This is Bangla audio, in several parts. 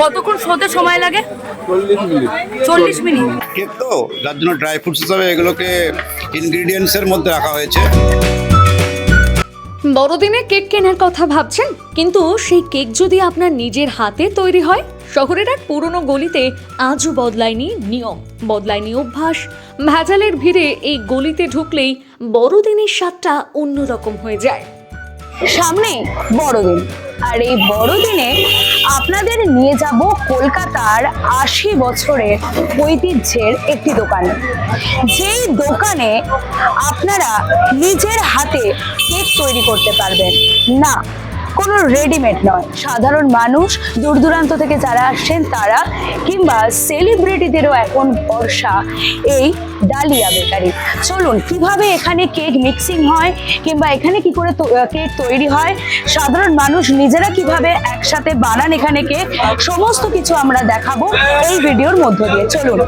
কতক্ষণ শোতে সময় লাগে? চল্লিশ মিনিট। কেক তো যার জন্য ড্রাই ফ্রুটস হিসাবে এগুলোকে ইনগ্রিডিয়েন্টসের মধ্যে রাখা হয়েছে। বড়দিনে কেক কেনার কথা ভাবছেন কিন্তু সেই কেক যদি আপনার নিজের হাতে তৈরি হয় শহরের এক পুরনো গলিতে আজও বদলায়নি নিয়ম বদলায়নি অভ্যাস। ভেজালের ভিড়ে এই গলিতে ঢুকলেই বড়দিনের স্বাদটা অন্যরকম হয়ে যায়। সামনে বড়দিন। আর এই বড়দিনে আপনাদের নিয়ে যাব কলকাতার আশি বছরের ঐতিহ্যের একটি দোকানে। যেই দোকানে আপনারা নিজের হাতে কেক তৈরি করতে পারবেন। না, কোনো রেডিমেড নয়। সাধারণ মানুষ দূর দূরান্ত থেকে যারা আসছেন তারা কিংবা সেলিব্রিটিদেরও এখন ভরসা এই ডালিয়া বেকারি। চলুন, কীভাবে এখানে কেক মিক্সিং হয় কিংবা এখানে কি করে কেক তৈরি হয়? সাধারণ মানুষ নিজেরা কীভাবে একসাথে বানান এখানে কেক? সমস্ত কিছু আমরা দেখাবো এই ভিডিওর মধ্য দিয়ে। চলুন।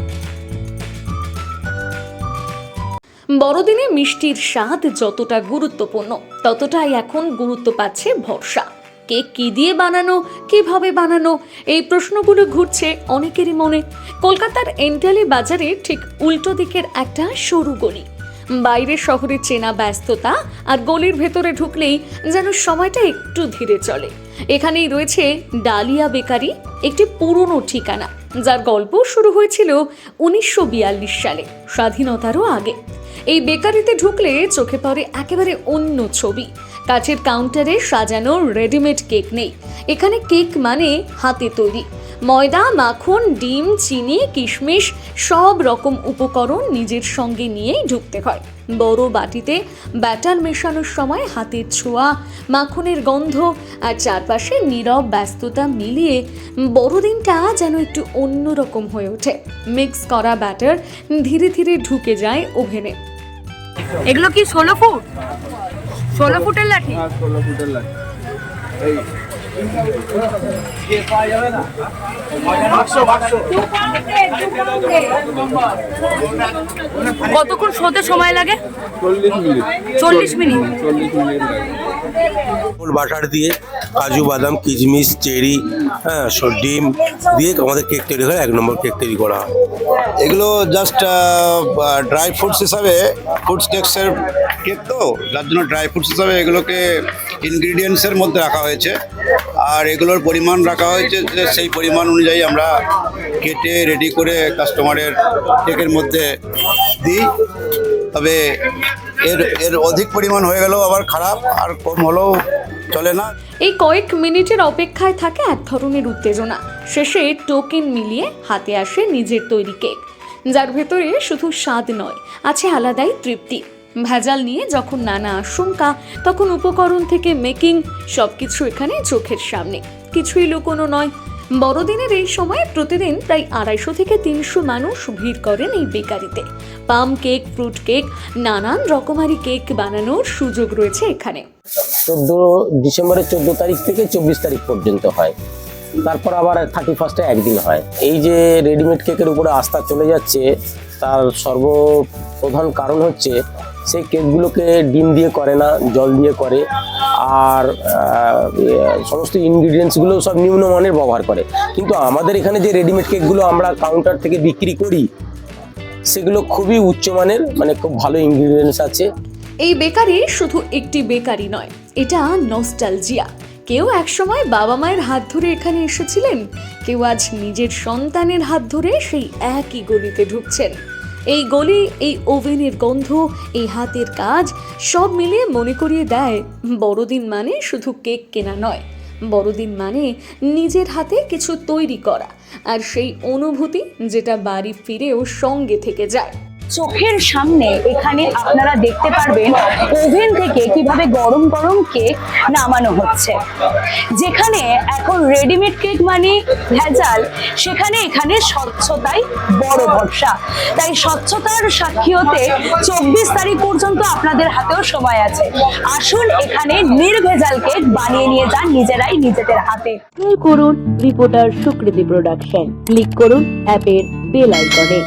বড়দিনে মিষ্টির স্বাদ যতটা গুরুত্বপূর্ণ, ততটাই এখন গুরুত্ব পাচ্ছে ভরসা। কেক কি দিয়ে বানানো, কীভাবে বানানো, এই প্রশ্নগুলো ঘুরছে অনেকেরই মনে। কলকাতার এন্টালি বাজারে ঠিক উল্টো দিকের একটা সরু গলি। বাইরের শহরে চেনা ব্যস্ততা আর গলির ভেতরে ঢুকলেই যেন সময়টা একটু ধীরে চলে। এখানেই রয়েছে ডালিয়া বেকারি, একটি পুরনো ঠিকানা, যার গল্প শুরু হয়েছিল উনিশশো বিয়াল্লিশ সালে, স্বাধীনতারও আগে। এই বেকারিতে ঢুকলে চোখে পড়ে একেবারে অন্য ছবি কাচের কাউন্টারে সাজানো রেডিমেড কেক নেই। এখানে কেক মানে হাতে তৈরি। ময়দা, মাখন, ডিম, চিনি, কিশমিশ, সব রকম উপকরণ নিজের সঙ্গে নিয়েই ঢুকতে হয়। বড় বাটিতে ব্যাটার মেশানোর সময় হাতের ছোঁয়া, মাখনের গন্ধ আর চারপাশে নীরব ব্যস্ততা মিলিয়ে বড়দিনটা যেন একটু অন্যরকম হয়ে ওঠে। মিক্স করা ব্যাটার ধীরে ধীরে ঢুকে যায় ওভেনে। এগুলো কি ষোলো ফুট? ষোলো ফুটের লাঠি? ষোলো ফুটের লাগে এই। কতক্ষণ শোতে সময় লাগে? চল্লিশ মিনিট। চল্লিশ মিনিট। চল্লিশ মিনিট লাগে। ফুল বাটার দিয়ে কাজু বাদাম কিশমিশ চেরি হ্যাঁ ডিম দিয়ে আমাদের কেক তৈরি হয়। এক নম্বর কেক তৈরি করা হয়। এগুলো জাস্ট ড্রাই ফ্রুটস হিসাবে ফুড স্টেক্সের কেক তো, যার জন্য ড্রাই ফ্রুটস হিসাবে এগুলোকে ইনগ্রিডিয়েন্টসের মধ্যে রাখা হয়েছে। আর এগুলোর পরিমাণ রাখা হয়েছে যে সেই পরিমাণ অনুযায়ী আমরা কেটে রেডি করে কাস্টমারের কেকের মধ্যে দিই। তবে এর এর অধিক পরিমাণ হয়ে গেলেও আবার খারাপ, আর কম হলেও চলে না। এই কয়েক মিনিটের অপেক্ষায় থাকে এক ধরনের উত্তেজনা। শেষে টোকেন মিলিয়ে হাতে আসে নিজের তৈরি কেক যার ভেতরে শুধু স্বাদ নয়, আছে আলাদাই তৃপ্তি। ভেজাল নিয়ে যখন নানা আশঙ্কা, তখন উপকরণ থেকে মেকিং সব কিছু এখানে চোখের সামনে। কিছুই লুকোনো নয়। বড়দিনের এই সময় প্রতিদিন প্রায় আড়াইশো থেকে তিনশো মানুষ ভিড় করেন এই বেকারিতে। পাম কেক, ফ্রুট কেক, নানান রকমারি কেক বানানোর সুযোগ রয়েছে এখানে। চোদ্দ ডিসেম্বরের চোদ্দ তারিখ থেকে চব্বিশ তারিখ পর্যন্ত হয়। তারপর আবার থার্টি ফার্স্টে একদিন হয়। এই যে রেডিমেড কেকের উপরে আস্থা চলে যাচ্ছে, তার সর্বপ্রধান কারণ হচ্ছে সেই কেকগুলোকে ডিম দিয়ে করে না, জল দিয়ে করে। আর সমস্ত ইনগ্রিডিয়েন্টসগুলো সব নিম্নমানের ব্যবহার করে। কিন্তু আমাদের এখানে যে রেডিমেড কেকগুলো আমরা কাউন্টার থেকে বিক্রি করি, সেগুলো খুবই উচ্চমানের মানে খুব ভালো ইনগ্রিডিয়েন্টস আছে। এই বেকারি শুধু একটি বেকারি নয়, এটা নস্টালজিয়া কেউ একসময় বাবা মায়ের হাত ধরে এখানে এসেছিলেন, কেউ আজ নিজের সন্তানের হাত ধরে সেই একই গলিতে ঢুকছেন। এই গলি, এই ওভেনের গন্ধ, এই হাতের কাজ, সব মিলিয়ে মনে করিয়ে দেয়, বড়দিন মানে শুধু কেক কেনা নয়। বড়দিন মানে নিজের হাতে কিছু তৈরি করা, আর সেই অনুভূতি যেটা বাড়ি ফিরেও সঙ্গে থেকে যায়। চোখের সামনে এখানে আপনারা দেখতে পারবেন ওভেন থেকে কীভাবে গরম গরম কেক নামানো হচ্ছে। যেখানে এখন রেডিমেড কেক মানে ভেজাল, সেখানে এখানে স্বচ্ছতাই বড় ভরসা। তাই স্বচ্ছতার সাক্ষী হতে চব্বিশ তারিখ পর্যন্ত আপনাদের হাতেও সময় আছে। আসুন এখানে নির্ভেজাল কেক বানিয়ে নিয়ে যান নিজেরাই নিজেদের হাতে। করুন রিপোর্টার সুকৃতি প্রোডাকশন। ক্লিক করুন অ্যাপের বেল আইকনে।